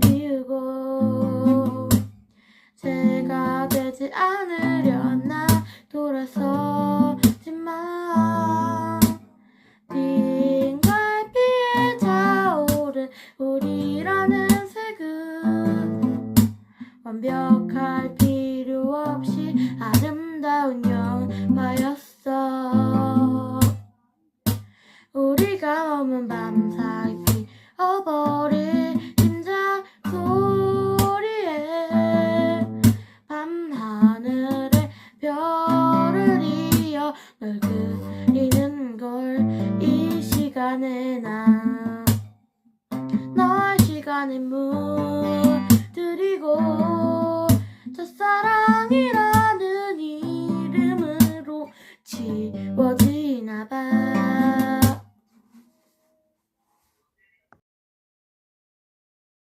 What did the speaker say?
피우고 새가 되지 않으려 나 돌아서지만 빈갈피에 차오른 우리라는 색은 완벽할 필요 없이 아름다운 영화였어. 우리가 머문 밤사이 피어버 하늘에 별을 이어 널 그리는 걸 이 시간에 나. 너의 시간에 물들이고 첫사랑이라는 이름으로 지워